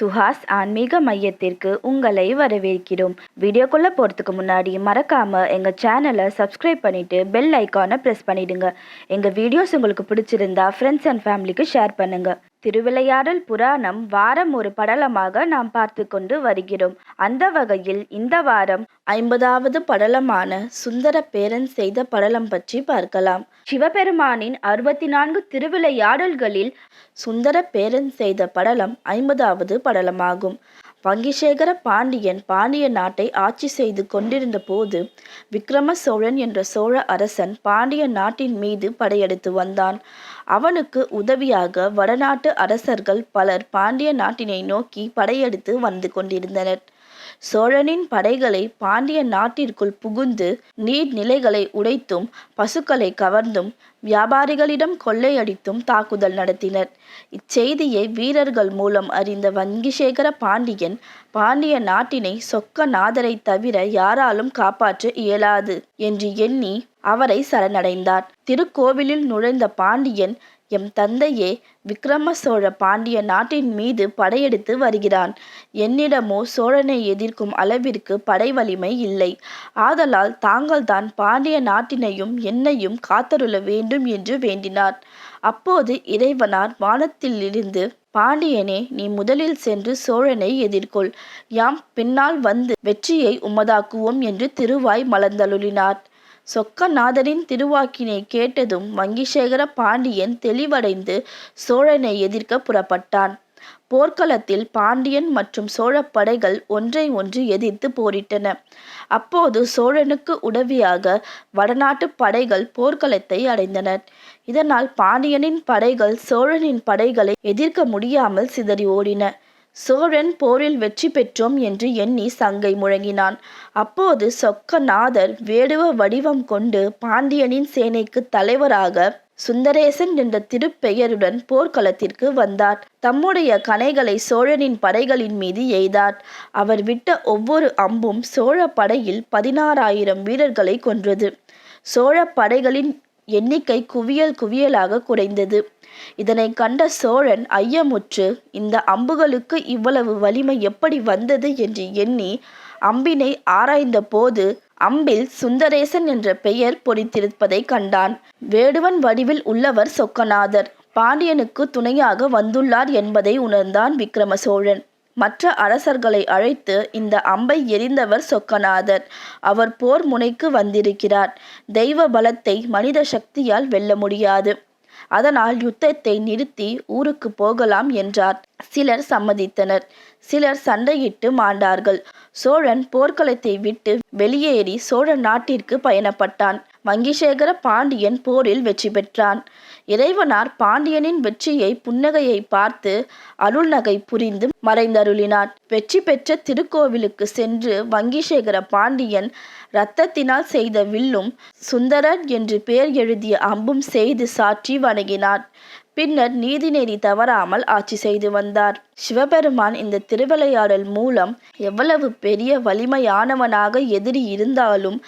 சுஹாஸ் ஆன்மீக மையத்திற்கு உங்களை வரவேற்கிறோம். வீடியோக்குள்ளே போகிறதுக்கு முன்னாடி மறக்காமல் எங்கள் சேனலை சப்ஸ்கிரைப் பண்ணிவிட்டு பெல் ஐக்கானை ப்ரெஸ் பண்ணிவிடுங்க எங்கள் வீடியோஸ் உங்களுக்கு பிடிச்சிருந்தா ஃப்ரெண்ட்ஸ் அண்ட் ஃபேமிலிக்கு ஷேர் பண்ணுங்கள் திருவிளையாடல் புராணம் வாரம் ஒரு படலமாக நாம் பார்த்து கொண்டு வருகிறோம். அந்த வகையில் இந்த வாரம் ஐம்பதாவது படலமான சுந்தர பேரன் செய்த படலம் பற்றி பார்க்கலாம். சிவபெருமானின் அறுபத்தி நான்கு திருவிளையாடல்களில் சுந்தர பேரன் செய்த படலம் ஐம்பதாவது படலமாகும். வங்கிசேகர பாண்டியன் பாண்டிய நாட்டை ஆட்சி செய்து கொண்டிருந்த போது விக்ரம சோழன் என்ற சோழ அரசன் பாண்டிய நாட்டின் மீது படையெடுத்து வந்தான். அவனுக்கு உதவியாக வடநாட்டு அரசர்கள் பலர் பாண்டிய நாட்டினை நோக்கி படையெடுத்து வந்து கொண்டிருந்தனர். சோழனின் படைகளை பாண்டிய நாட்டிற்குள் புகுந்து நீர்நிலைகளை உடைத்தும் பசுக்களை கவர்ந்தும் வியாபாரிகளிடம் கொள்ளையடித்தும் தாக்குதல் நடத்தினர். இச்செய்தியை வீரர்கள் மூலம் அறிந்த வங்கிசேகர பாண்டியன் பாண்டிய நாட்டினை சொக்கநாதரை தவிர யாராலும் காப்பாற்ற இயலாது என்று எண்ணி அவரை சரணடைந்தார். திருக்கோவிலில் நுழைந்த பாண்டியன் எம் தந்தையே விக்ரம சோழ பாண்டிய நாட்டின் மீது படையெடுத்து வருகிறான். என்னிடமோ சோழனை எதிர்க்கும் அளவிற்கு படை வலிமை இல்லை. ஆதலால் தாங்கள்தான் பாண்டிய நாட்டினையும் என்னையும் காத்தருள வேண்டும் என்று வேண்டினார். அப்போது இறைவனார் வானத்திலிருந்து பாண்டியனே நீ முதலில் சென்று சோழனை எதிர்கொள். யாம் பின்னால் வந்து வெற்றியை உமதாக்குவோம் என்று திருவாய் மலர்ந்தருளினார். சொக்கநாதரின் திருவாக்கினை கேட்டதும் வங்கிசேகர பாண்டியன் தெளிவடைந்து சோழனை எதிர்க்க புறப்பட்டான். போர்க்களத்தில் பாண்டியன் மற்றும் சோழ படைகள் ஒன்றை ஒன்று எதிர்த்து போரிட்டன. அப்போது சோழனுக்கு உதவியாக வடநாட்டு படைகள் போர்க்களத்தை அடைந்தனர் இதனால் பாண்டியனின் படைகள் சோழனின் படைகளை எதிர்க்க முடியாமல் சிதறி ஓடின. சோழன் போரில் வெற்றி பெற்றோம் என்று எண்ணி சங்கை முழங்கினான். அப்போது சொக்கநாதர் வேடுவ வடிவம் கொண்டு பாண்டியனின் சேனைக்கு தலைவராக சுந்தரேசன் என்ற திருப்பெயருடன் போர்க்களத்திற்கு வந்தார். தம்முடைய கனைகளை சோழனின் படைகளின் மீது எய்தார். அவர் விட்ட ஒவ்வொரு அம்பும் சோழ படையில் பதினாறாயிரம் வீரர்களை கொன்றது. சோழ படைகளின் எண்ணிக்கை குவியல் குவியலாக குறைந்தது. இதனை கண்ட சோழன் ஐயமுற்று இந்த அம்புகளுக்கு இவ்வளவு வலிமை எப்படி வந்தது என்று எண்ணி அம்பினை ஆராய்ந்த போது அம்பில் சுந்தரேசன் என்ற பெயர் பொறித்திருப்பதை கண்டான். வேடுவன் வடிவில் உள்ளவர் சொக்கநாதர். பாண்டியனுக்கு துணையாக வந்துள்ளார் என்பதை உணர்ந்தான் விக்ரம சோழன் மற்ற அரசர்களை அழைத்து இந்த அம்பை எரிந்தவர் சொக்கநாதர். அவர் போர் முனைக்கு வந்திருக்கிறார். தெய்வ பலத்தை மனித சக்தியால் வெல்ல முடியாது. அதனால் யுத்தத்தை நிறுத்தி ஊருக்கு போகலாம் என்றார். சிலர் சம்மதித்தனர். சிலர் சண்டையிட்டு மாண்டார்கள். சோழன் போர்க்களத்தை விட்டு வெளியேறி சோழ நாட்டிற்கு பயணப்பட்டான். வங்கிசேகர பாண்டியன் போரில் வெற்றி பெற்றான். இறைவனார் பாண்டியனின் வெற்றியை புன்னகையை பார்த்து அருள்நகை புரிந்து மறைந்தருளினார். வெற்றி பெற்ற திருக்கோவிலுக்கு சென்று வங்கிசேகர பாண்டியன் இரத்தத்தினால் செய்த வில்லும் சுந்தரர் என்று பெயர் எழுதிய அம்பும் செய்து சாற்றி வணங்கினார். பின்னர் நீதிநெறி தவறாமல் ஆட்சி செய்து வந்தார். சிவபெருமான் இந்த திருவிளையாடல் மூலம் எவ்வளவு பெரிய வலிமையானவனாக எதிரி இருந்தாலும்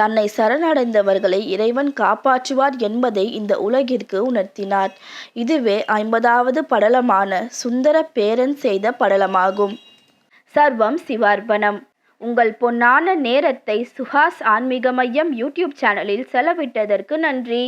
தன்னை சரணடைந்தவர்களை இறைவன் காப்பாற்றுவார் என்பதை இந்த உலகிற்கு உணர்த்தினார். இதுவே ஐம்பதாவது படலமான சுந்தர பேரன் செய்த படலமாகும். சர்வம் சிவார்ப்பணம். உங்கள் பொன்னான நேரத்தை சுஹாஸ் ஆன்மீக மையம் யூடியூப் சேனலில் செலவிட்டதற்கு நன்றி.